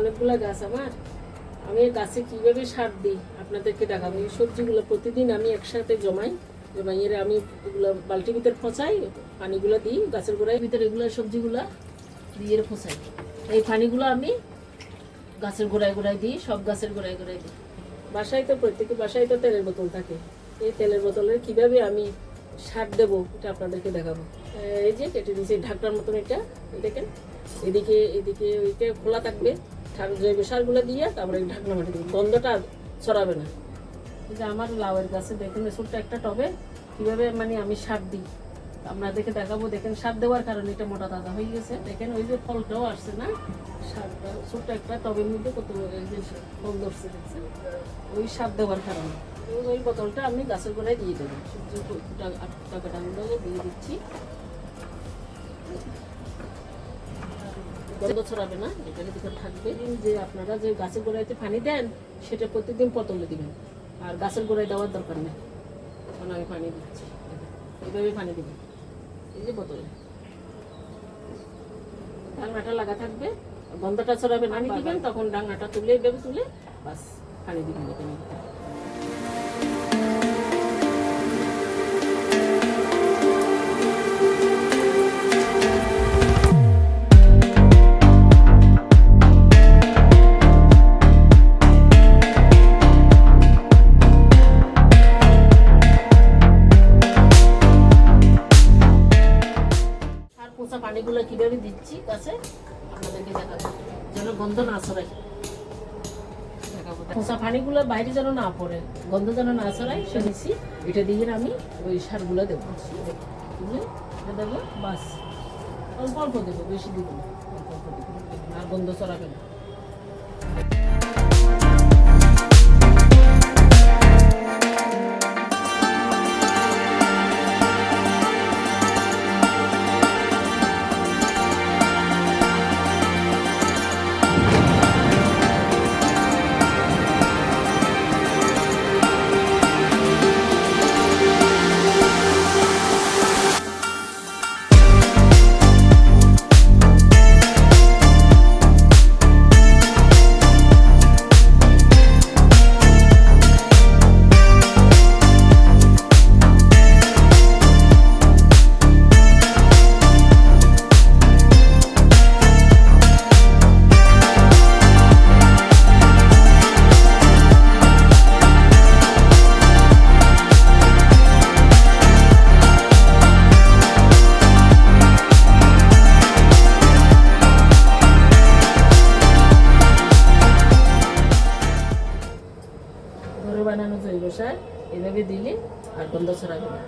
অনেকগুলো গাছ আমার। আমি গাছে কীভাবে সার দিই আপনাদেরকে দেখাবো। এই সবজিগুলো প্রতিদিন আমি একসাথে জমাই। জমাই এর আমি এগুলো বালতির ভিতরে ফোঁচাই, পানিগুলো দিই, গাছের গোড়ায় ভিতরে এগুলো সবজিগুলো দিয়ে ফোঁচাই। এই পানিগুলো আমি গাছের গোড়ায় গোড়ায় দিই, সব গাছের গোড়ায় গোড়ায় দিই। বাসায় তো প্রত্যেকের বাসায় তো তেলের বোতল থাকে। এই তেলের বোতলের কীভাবে আমি সার দেবো, এটা আপনাদেরকে দেখাবো। এই যে কেটে দিয়েছি, ঢাকনার মতন এটা। দেখেন এদিকে এদিকে ওইটা খোলা থাকবে। জৈব সারগুলো দিয়ে তারপরে ঢাকনা মাটি দেবো গন্ধটা ছড়াবে না। যে আমার লাউয়ের গাছে দেখেন ছোট্ট একটা টবে কীভাবে মানে আমি সার দিই। আপনাদেরকে দেখাবো, দেখেন সার দেওয়ার কারণে এটা মোটা তাজা হয়ে গেছে। দেখেন ওই যে ফলটাও আসছে না? সারটা, ছোট্ট একটা টবের মধ্যে কত ফল ধরছে দেখছেন? ওই সার দেওয়ার কারণে। ওই- বোতলটা আমি গাছের গোড়ায় দিয়ে দেবো। সবজি টাকাটা আমি দিয়ে দিচ্ছি। গন্ধ ছড়াবে না থাকবে। যে আপনারা যে গাছের গোড়াইতে পানি দেন সেটা প্রত্যেকদিন পতলে দিবেন। আর গাছের গোড়ায় দেওয়ার দরকার নেই। এখন আমি পানি দিচ্ছি। এইভাবে পানি দিবেন এই যে বোতলে। ডাঙাটা লাগা থাকবে। গন্ধটা ছড়াবে পানি দিবেন তখন ডাঙাটা তুলে এইভাবে তুলে বাস পানি দিবেন এখানে। পানিগুলো কীভাবে দিচ্ছি কাছে, আপনাদেরকে দেখাবো। যেন গন্ধ না ছড়াই খোঁচা পানিগুলো বাইরে যেন না পড়ে, গন্ধ যেন না ছড়াই সে দিচ্ছি এটা দিয়ে আমি ওই সারগুলো দেবো। দেবো, বাস। অল্প অল্প দেবো, বেশি দিব অল্প অল্প দেবো। আর গন্ধ ছড়াবে না। সার এভাবে দিলে আর গন্ধ ছড়াবে না।